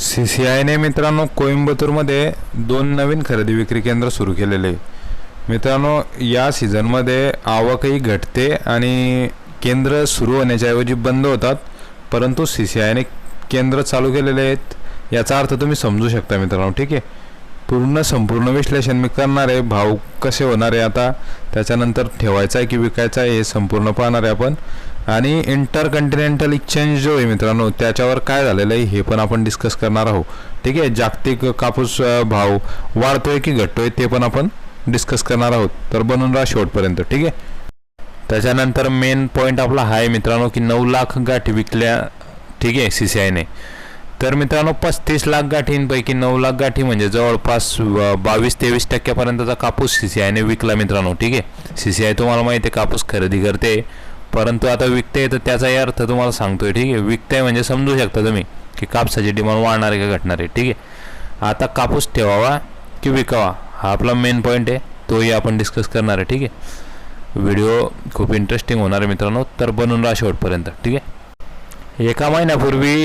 C C आयने मित्रांनो कोइंबतूरमध्ये दोन नवीन खरेदी विक्री केंद्र सुरू केलेले आहे. मित्रांनो या सीझनमध्ये आवकही घटते आणि केंद्र सुरू होण्याच्या ऐवजी बंद होतात परंतु सी सी आयने केंद्र चालू केलेले आहेत याचा अर्थ तुम्ही समजू शकता मित्रांनो ठीक आहे पूर्ण संपूर्ण विश्लेषण मी करणार आहे. भाव कसे होणार आहे आता? त्याच्यानंतर ठेवायचा आहे की विकायचा आहे हे संपूर्ण पाहणार आहे आपण. आणि इंटरकंटिनेंटल एक्सचेंज जो आहे मित्रांनो त्याच्यावर काय झालेलं आहे हे पण आपण डिस्कस करणार आहोत. ठीक आहे? जागतिक कापूस भाव वाढतोय की घटतोय ते पण आपण डिस्कस करणार आहोत. तर बनून राहा शेवटपर्यंत. ठीक आहे? त्याच्यानंतर मेन पॉईंट आपला हा आहे मित्रांनो की नऊ लाख गाठी विकल्या ठीक आहे सी सी आयने तर मित्रांनो पस्तीस लाख गाठींपैकी नऊ लाख गाठी म्हणजे जवळपास बावीस तेवीस टक्क्यापर्यंतचा कापूस सी सी आयने विकला मित्रांनो ठीक आहे? सी सी आय तुम्हाला माहिती आहे कापूस खरेदी करते. परंतु आता विकते तर त्याचाही अर्थ तुम्हाला सांगतोय ठीक आहे? विकते म्हणजे समजू शकता तुम्ही की कापसाची डिमांड वाढणार आहे का घटणार आहे ठीक आहे? आता कापूस ठेवावा की विकावा हा आपला मेन पॉईंट आहे तोही आपण डिस्कस करणार आहे ठीक आहे? व्हिडिओ खूप इंटरेस्टिंग होणार आहे मित्रांनो तर बनून राहा शेवटपर्यंत ठीक आहे? एका महिन्यापूर्वी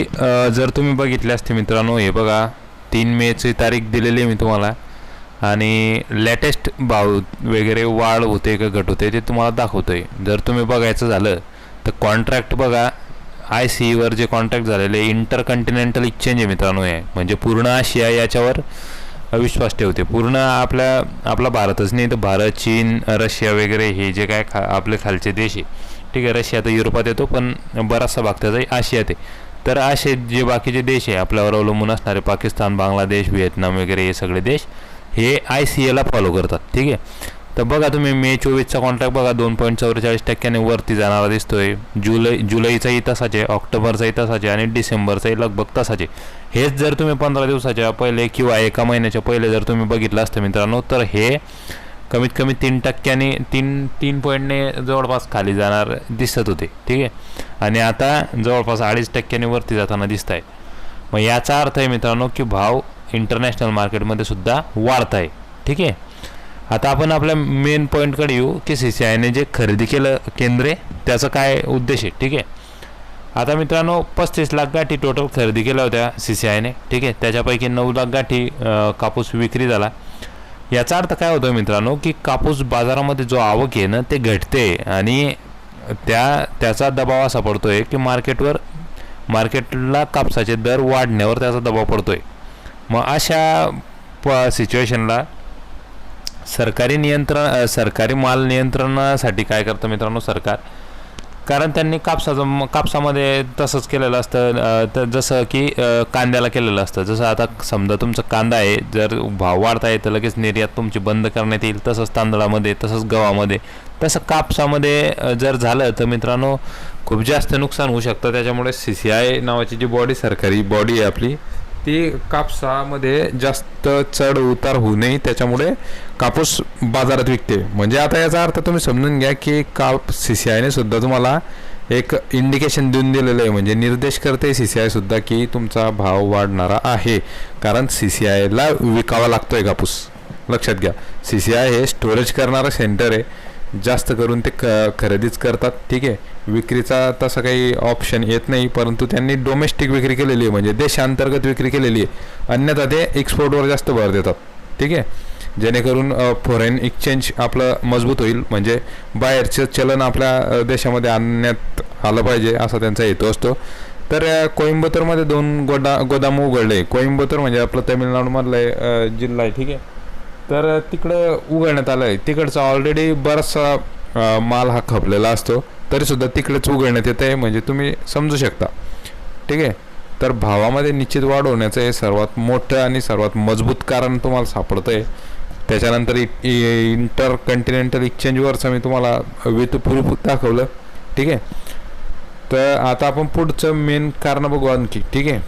जर तुम्ही बघितले असते मित्रांनो हे बघा तीन मेची तारीख दिलेली आहे मी तुम्हाला. आणि लेटेस्ट भाव वगैरे वाढ होते का घट होते ते तुम्हाला दाखवतो आहे जर तुम्ही बघायचं झालं तर कॉन्ट्रॅक्ट बघा आय सीवर जे कॉन्ट्रॅक्ट झालेले इंटरकंटिनेंटल एक्सचेंज आहे मित्रांनो हे. म्हणजे पूर्ण आशिया याच्यावर विश्वास ठेवते. पूर्ण आपल्या आपला भारतच नाही तर भारत चीन रशिया वगैरे हे जे काय खा आपले खालचे देश आहे. ठीक आहे रशिया तर युरोपात येतो पण बराचसा भाग त्याचा आशियात आहे. तर असे जे बाकीचे देश आहे आपल्यावर अवलंबून असणारे पाकिस्तान बांगलादेश व्हिएतनाम वगैरे हे सगळे देश हे आय सी एला फॉलो करतात ठीक आहे? तर बघा तुम्ही मे चोवीसचा कॉन्ट्रॅक्ट बघा दोन पॉईंट चौवेचाळीस टक्क्याने वरती जाणारा दिसतोय. जुलै जुलैचाही तसाच आहे ऑक्टोबरचाही तसाच आहे आणि डिसेंबरचाही लगभग तसाच आहे. हेच जर तुम्ही पंधरा दिवसाच्या पहिले किंवा एका महिन्याच्या पहिले जर तुम्ही बघितलं असतं मित्रांनो तर हे कमीत कमी तीन टक्क्याने तीन तीन पॉईंटने जवळपास खाली जाणार दिसत होते. ठीक आहे? आणि आता जवळपास अडीच टक्क्याने वरती जाताना दिसत आहे मग याचा अर्थ आहे मित्रांनो की भाव इंटरनॅशनल मार्केटमध्ये सुद्धा वाढत आहे ठीक आहे? आता आपण आपल्या मेन पॉईंटकडे येऊ की सी सी आयने जे खरेदी केलं केंद्रे त्याचं काय उद्देश आहे? ठीक आहे? आता मित्रांनो पस्तीस लाख गाठी टोटल खरेदी केल्या होत्या सी सी आयने ठीक आहे? त्याच्यापैकी नऊ लाख गाठी कापूस विक्री झाला. याचा अर्थ काय होतो मित्रांनो की कापूस बाजारामध्ये जो आवक आहे ना ते घटते आणि त्या त्याचा दबाव असा पडतोय की मार्केटवर मार्केटला कापसाचे दर वाढण्यावर त्याचा दबाव पडतोय. मग अशा प सिच्युएशनला सरकारी नियंत्रण सरकारी माल नियंत्रणासाठी काय करतं मित्रांनो सरकार? कारण त्यांनी कापसाचं कापसामध्ये तसंच केलेलं असतं तर जसं की कांद्याला केलेलं असतं. जसं आता समजा तुमचं कांदा आहे जर भाव वाढता आहे तर लगेच निर्यात तुमची बंद करण्यात येईल. तसंच तांदळामध्ये तसंच गव्हामध्ये. तसं कापसामध्ये जर झालं तर मित्रांनो खूप जास्त नुकसान होऊ शकतं. त्याच्यामुळे सी सी आय नावाची जी बॉडी सरकारी बॉडी आहे आपली ती कापसामध्ये जास्त चढ उतार होऊ नये त्याच्यामुळे कापूस बाजारात विकते. म्हणजे आता याचा अर्थ तुम्ही समजून घ्या की काप सी सी आयने सुद्धा तुम्हाला एक इंडिकेशन देऊन दिलेलं आहे. म्हणजे निर्देश करते सी सी आय सुद्धा की तुमचा भाव वाढणारा आहे. कारण सी सी आयला विकावा लागतोय कापूस. लक्षात घ्या. सी सी आय हे स्टोरेज करणारं सेंटर आहे. जास्त करून ते क खरेदीच करतात. ठीक आहे. विक्रीचा तसं काही ऑप्शन येत नाही परंतु त्यांनी डोमेस्टिक विक्री केलेली आहे. म्हणजे देशांतर्गत विक्री केलेली आहे. अन्यथा ते एक्सपोर्टवर जास्त भर देतात. ठीक आहे. जेणेकरून फॉरेन एक्सचेंज आपलं मजबूत होईल. म्हणजे बाहेरचं चलन आपल्या देशामध्ये आणण्यात आलं पाहिजे असा त्यांचा हेतू असतो. तर अ, कोइंबतूरमध्ये दोन गोडा गोदाम उघडले. कोइंबतूर म्हणजे आपलं तमिळनाडूमधलं आहे, जिल्हा आहे. ठीक आहे. तर तिकडं उघडण्यात आलं आहे तिकडचा ऑलरेडी बराचसा माल हा खपलेला असतो. तरीसुद्धा तिकडेच उघडण्यात येत आहे म्हणजे तुम्ही समजू शकता. ठीक आहे? तर भावामध्ये निश्चित वाढ होण्याचं हे सर्वात मोठं आणि सर्वात मजबूत कारण तुम्हाला सापडतं आहे त्याच्यानंतर इंटर कंटिनेंटल एक्सचेंजवरचं मी तुम्हाला विथ प्रूफ दाखवलं. ठीक आहे? तर आता आपण पुढचं मेन कारण बघू आणखी. ठीक आहे?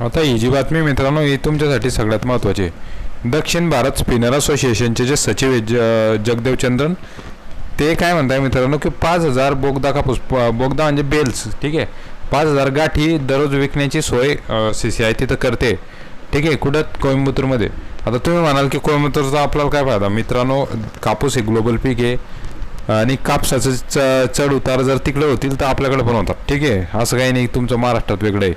आता ही जी बातमी मित्रांनो ही तुमच्यासाठी सगळ्यात महत्त्वाची आहे. दक्षिण भारत स्पिनर असोसिएशनचे जे सचिव आहेत ज जगदेव चंद्रन ते काय म्हणताय मित्रांनो की पाच हजार बोगदा कापूस बोगदा म्हणजे बेल्स ठीक आहे. पाच हजार गाठी दररोज विकण्याची सोय सी सी आय तिथं करते. ठीक आहे कुठं? कोइंबतूरमध्ये. आता तुम्ही म्हणाल की कोइंबतूरचा आपल्याला काय फायदा? मित्रांनो कापूस हे ग्लोबल पीक आहे आणि कापसाचं च चढ उतार जर तिकडे होतील तर आपल्याकडे पण होतात. ठीक आहे असं काही नाही तुमचं महाराष्ट्रात वेगळं आहे.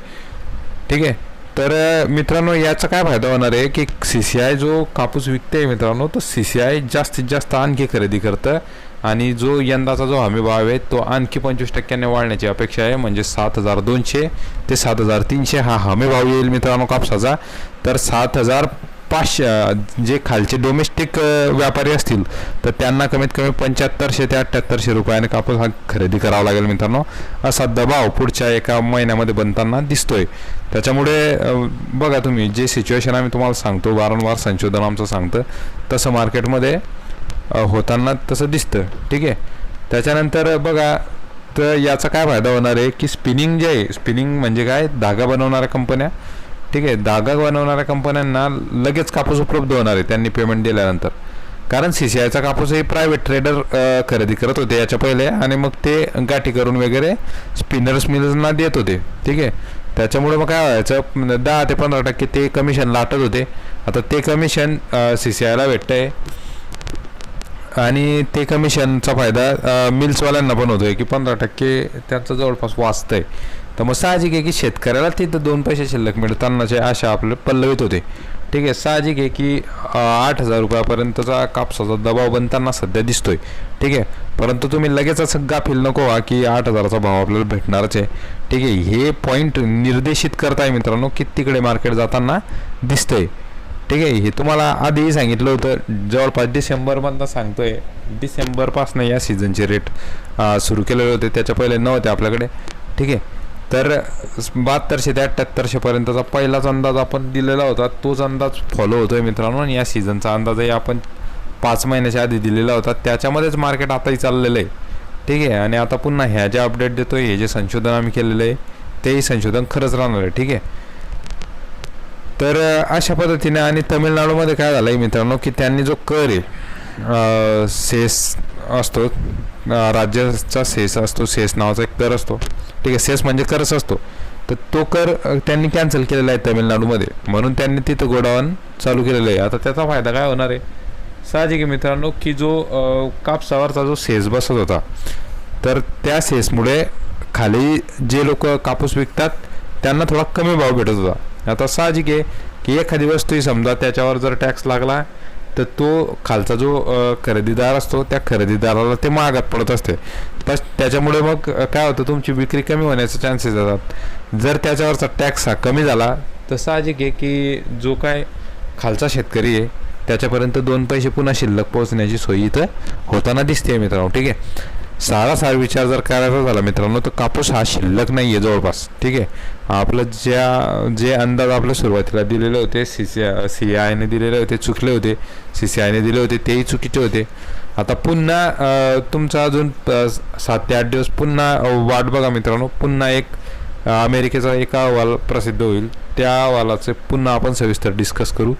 ठीक आहे? तर मित्रांनो याचा काय फायदा होणार आहे की सी सी आय जो कापूस विकते मित्रांनो तो सी सी आय जास्तीत जास्त आणखी खरेदी करतं आणि जो यंदाचा जो हमी भाव आहे तो आणखी पंचवीस टक्क्याने वाढण्याची अपेक्षा आहे. म्हणजे सात हजार दोनशे ते सात हजार तीनशे हा हमी भाव येईल मित्रांनो कापसाचा. तर सात हजार पाचशे जे खालचे डोमेस्टिक व्यापारी असतील तर त्यांना कमीत कमी पंच्याहत्तरशे ते अठ्ठ्याहत्तरशे रुपयाने कापूस हा खरेदी करावा लागेल मित्रांनो. असा दबाव पुढच्या एका महिन्यामध्ये बनताना दिसतोय. त्याच्यामुळे बघा तुम्ही जे सिच्युएशन आम्ही तुम्हाला सांगतो वारंवार संशोधन आमचं सांगतं तसं मार्केटमध्ये होताना तसं दिसतं. ठीक आहे? त्याच्यानंतर बघा तर याचा काय फायदा होणार आहे की स्पिनिंग जे आहे स्पिनिंग म्हणजे काय? धागा बनवणाऱ्या कंपन्या ठीक आहे धागा बनवणाऱ्या कंपन्यांना लगेच कापूस उपलब्ध होणार आहे त्यांनी पेमेंट दिल्यानंतर. कारण सी सी आयचा कापूस हे प्रायव्हेट ट्रेडर खरेदी करत होते याच्या पहिले आणि मग ते गाठी करून वगैरे स्पिनर्स मिलर्सना देत होते. ठीक आहे त्याच्यामुळे मग काय व्हायचं म्हणजे दहा ते पंधरा टक्के ते कमिशन लाटत होते. आता ते कमिशन सी सी आयला भेटतंय. आणि ते कमिशनचा फायदा मिल्सवाल्यांना पण होतोय की पंधरा टक्के त्यांचं जवळपास वाचतंय. तर मग साहजिक आहे की शेतकऱ्याला तिथं दोन पैसे शिल्लक मिळतानाचे आशा आपले पल्लवित होते. ठीक आहे साहजिक आहे की आठ हजार रुपयापर्यंतचा कापसाचा दबाव बनताना सध्या दिसतोय. ठीक आहे परंतु तुम्ही लगेच असं गाफील नको व्हा की आठ हजाराचा भाव आपल्याला भेटणारच आहे. ठीक आहे हे पॉईंट निर्देशित करताय मित्रांनो की तिकडे मार्केट जाताना दिसतंय. ठीक आहे हे तुम्हाला आधीही सांगितलं होतं. जवळपास डिसेंबरमधनं सांगतोय. डिसेंबरपासनं या सीझनचे रेट सुरू केलेले होते. त्याच्या पहिले नव्हते आपल्याकडे. ठीक आहे तर बहात्तरशे ते अठ्ठ्याहत्तरशेपर्यंतचा पहिलाच अंदाज आपण दिलेला होता. तोच अंदाज फॉलो होतोय मित्रांनो आणि या सीझनचा अंदाजही आपण पाच महिन्याच्या आधी दिलेला होता. त्याच्यामध्येच मार्केट आताही चाललेलं आहे. ठीक आहे? आणि आता पुन्हा ह्या जे अपडेट देतो हे जे संशोधन आम्ही केलेलं आहे तेही संशोधन खरंच राहणार आहे. ठीक आहे? तर अशा पद्धतीने आणि तमिळनाडूमध्ये काय झालं आहे मित्रांनो की त्यांनी जो कर आहे सेस असतो राज्याचा सेस असतो सेस नावाचा एक कर असतो ठीक आहे सेस म्हणजे करच असतो. तर तो कर त्यांनी कॅन्सल केलेला आहे तमिळनाडूमध्ये. म्हणून त्यांनी तिथं गोडाऊन चालू केलेलं आहे. आता त्याचा फायदा काय होणार आहे? साहजिक आहे मित्रांनो की जो कापसावरचा जो सेस बसत होता तर त्या सेसमुळे खाली जे लोक कापूस विकतात त्यांना थोडा कमी भाव भेटत होता. आता साहजिक आहे की एखादी वस्तूही समजा त्याच्यावर जर टॅक्स लागला तर तो खालचा जो खरेदीदार असतो त्या खरेदीदाराला ते महागात पडत असते. त्याच्यामुळे मग काय होतं तुमची विक्री कमी होण्याचे चान्सेस असतात जर त्याच्यावरचा टॅक्स हा कमी झाला तर साहजिक आहे की जो काय खालचा शेतकरी आहे त्याच्यापर्यंत दोन पैसे पुन्हा शिल्लक पोहोचण्याची सोयी इथं होताना दिसते मित्रांनो ठीक आहे? सारासार विचार जर करायचा झाला मित्रांनो तर कापूस हा शिल्लक नाही आहे जवळपास ठीक आहे? आपलं ज्या जे अंदाज आपल्या सुरुवातीला दिलेले होते सी सी सी आयने दिलेले होते चुकले होते सी सी आयने दिले होते तेही चुकीचे होते. आता पुन्हा तुमचा अजून सात ते आठ दिवस पुन्हा वाट बघा मित्रांनो. पुन्हा एक अमेरिकेचा एक अहवाल प्रसिद्ध होईल. त्या अहवालाचे पुन्हा आपण सविस्तर डिस्कस करू.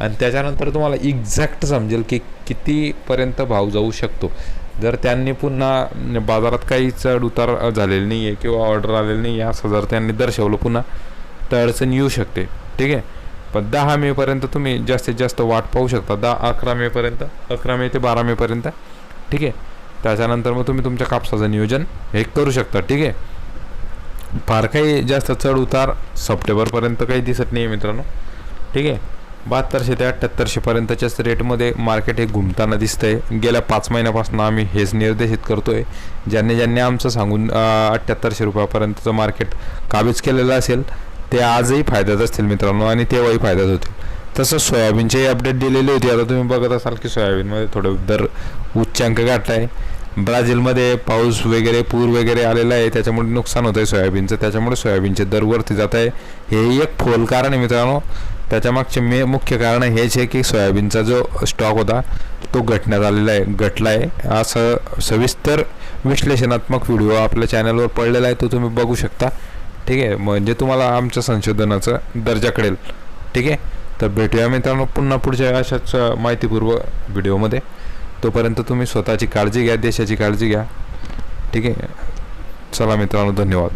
आणि त्याच्यानंतर तुम्हाला एक्झॅक्ट समजेल की कितीपर्यंत भाव जाऊ शकतो. जर त्यांनी पुन्हा बाजारात काही चढ उतार झालेले नाही आहे किंवा ऑर्डर आलेली नाही आहे असं जर त्यांनी दर्शवलं पुन्हा तर अडचण येऊ शकते. ठीक आहे? पण दहा मेपर्यंत तुम्ही जास्तीत जास्त वाट पाहू शकता. दहा अकरा मेपर्यंत अकरा मे ते बारा मेपर्यंत ठीक आहे? त्याच्यानंतर मग तुम्ही तुमच्या कापसाचं नियोजन हे करू शकता. ठीक आहे? फार काही जास्त चढ उतार सप्टेंबरपर्यंत काही दिसत नाही आहे मित्रांनो. ठीक आहे? बहात्तरशे ते अठ्ठ्याहत्तरशेपर्यंतच्याच रेटमध्ये मार्केट हे घुमताना दिसतंय. गेल्या पाच महिन्यापासून आम्ही हेच निर्देशित करतोय. ज्यांनी ज्यांनी आमचं सांगून अठ्ठ्याहत्तरशे रुपयापर्यंतचं मार्केट काबीज केलेलं असेल ते आजही फायद्यात असतील मित्रांनो आणि तेव्हाही फायद्यात होतील. तसंच सोयाबीनचेही अपडेट दिलेली होती. आता तुम्ही बघत असाल की सोयाबीनमध्ये थोडं दर उच्चांक गाठला आहे. ब्राझीलमध्ये पाऊस वगैरे पूर वगैरे आलेला आहे. त्याच्यामुळे नुकसान होतं आहे सोयाबीनचं. त्याच्यामुळे सोयाबीनचे दर वरती जात आहे. हे एक फोल कारण आहे मित्रांनो. त्याच्या मागचे मे मुख्य कारण हेच आहे की सोयाबीनचा जो स्टॉक होता तो घटण्यात आलेला आहे घटला आहे. असं सविस्तर विश्लेषणात्मक व्हिडिओ आपल्या चॅनलवर पडलेला आहे. तो तुम्ही बघू शकता. ठीक आहे म्हणजे तुम्हाला आमच्या संशोधनाचं दर्जा कळेल. ठीक आहे? तर भेटूया मित्रांनो पुन्हा पुढच्या अशाच माहितीपूर्व व्हिडिओमध्ये. तोपर्यंत तुम्ही स्वतःची काळजी घ्या देशाची काळजी घ्या. ठीक आहे? चला मित्रांनो धन्यवाद.